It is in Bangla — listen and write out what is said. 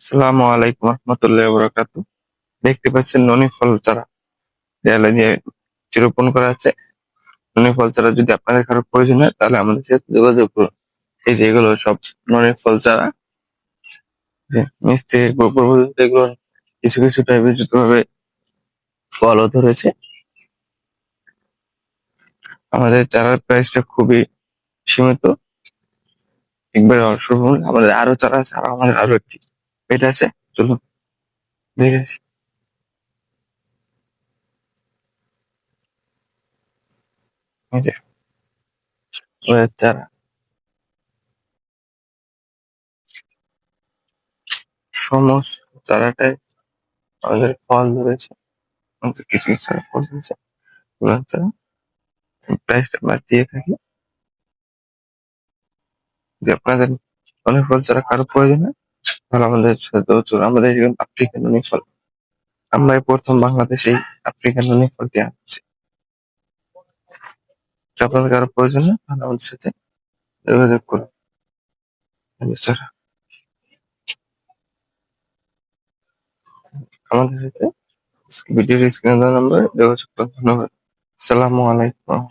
আসসালামু আলাইকুম রহমতুল্লাহ বরকাত। দেখতে পাচ্ছেন ননি ফল চারা। দেয়ালে দিয়ে রোপণ করা আছে, ননি ফল চারা যদি আপনাদের কারও প্রয়োজন হয়, তাহলে আমাদের সাথে যোগাযোগ করুন। এই যে এগুলো সব ননি ফল চারা। যে মিষ্টি এগুলো কিছু কিছু টাইপের ভাবে ফলও ধরেছে আমাদের চারার প্রাইসটা খুবই সীমিত। একবারে অল্প আমাদের আরও চারা আছে আমাদের আরও একটি। পেট আছে? চলুন দেখে আসি। চারা সমস্ত চারাটায় ফল ধরেছে। ফল চারা দিয়ে যে আপনাদের অনেক ফল চারা কারও প্রয়োজন হয় তাহলে আমাদের এরকম আফ্রিকান ফল আমরা প্রথম বাংলাদেশে আফ্রিকান ফলটি আনছি আপনাদের কারও প্রয়োজন হয় তাহলে আমাদের সাথে যোগাযোগ করুন। আমাদের সাথে ভিডিওর স্ক্রিনে নাম্বার যোগাযোগ করুন। ধন্যবাদ। আসসালামু আলাইকুম।